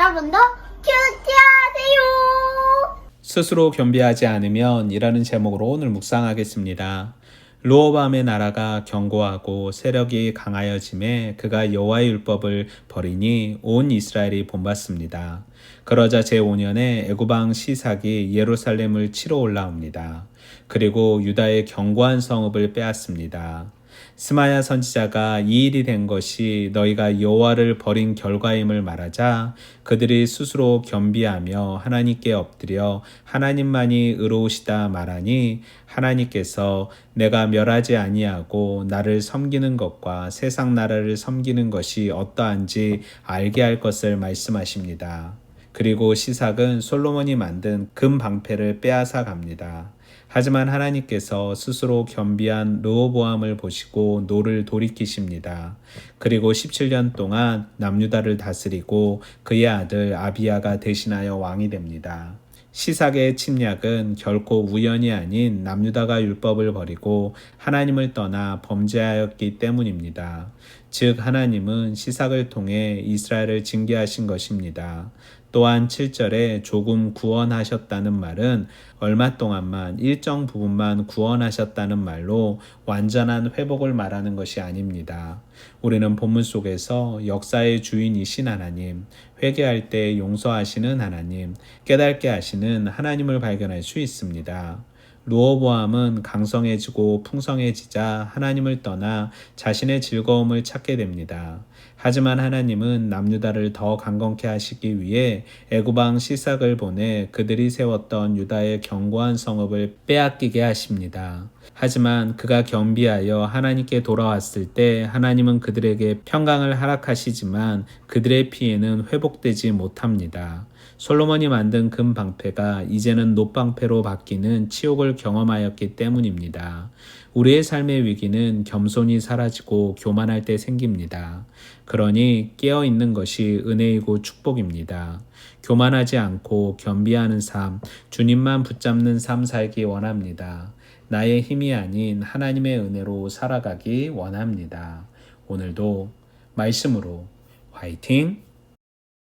여러분도 큐티하세요. 스스로 겸비하지 않으면 이라는 제목으로 오늘 묵상하겠습니다. 루어밤의 나라가 견고하고 세력이 강하여짐에 그가 여호와의 율법을 버리니 온 이스라엘이 본받습니다. 그러자 제5년에 애구방 시삭이 예루살렘을 치러 올라옵니다. 그리고 유다의 견고한 성읍을 빼앗습니다. 스마야 선지자가 이 일이 된 것이 너희가 여호와를 버린 결과임을 말하자 그들이 스스로 겸비하며 하나님께 엎드려 하나님만이 의로우시다 말하니 하나님께서 내가 멸하지 아니하고 나를 섬기는 것과 세상 나라를 섬기는 것이 어떠한지 알게 할 것을 말씀하십니다. 그리고 시삭은 솔로몬이 만든 금 방패를 빼앗아 갑니다. 하지만 하나님께서 스스로 겸비한 르호보암을 보시고 노를 돌이키십니다. 그리고 17년 동안 남유다를 다스리고 그의 아들 아비야가 대신하여 왕이 됩니다. 시삭의 침략은 결코 우연이 아닌 남유다가 율법을 버리고 하나님을 떠나 범죄하였기 때문입니다. 즉 하나님은 시삭을 통해 이스라엘을 징계하신 것입니다. 또한 7절에 조금 구원하셨다는 말은 얼마 동안만 일정 부분만 구원하셨다는 말로 완전한 회복을 말하는 것이 아닙니다. 우리는 본문 속에서 역사의 주인이신 하나님, 회개할 때 용서하시는 하나님, 깨닫게 하시는 하나님을 발견할 수 있습니다. 루어보암은 강성해지고 풍성해지자 하나님을 떠나 자신의 즐거움을 찾게 됩니다. 하지만 하나님은 남유다를 더 강건케 하시기 위해 애구방 시삭을 보내 그들이 세웠던 유다의 견고한 성읍을 빼앗기게 하십니다. 하지만 그가 겸비하여 하나님께 돌아왔을 때 하나님은 그들에게 평강을 허락하시지만 그들의 피해는 회복되지 못합니다. 솔로몬이 만든 금 방패가 이제는 놋방패로 바뀌는 치욕을 경험하였기 때문입니다. 우리의 삶의 위기는 겸손이 사라지고 교만할 때 생깁니다. 그러니 깨어 있는 것이 은혜이고 축복입니다. 교만하지 않고 겸비하는 삶, 주님만 붙잡는 삶 살기 원합니다. 나의 힘이 아닌 하나님의 은혜로 살아가기 원합니다. 오늘도 말씀으로 화이팅!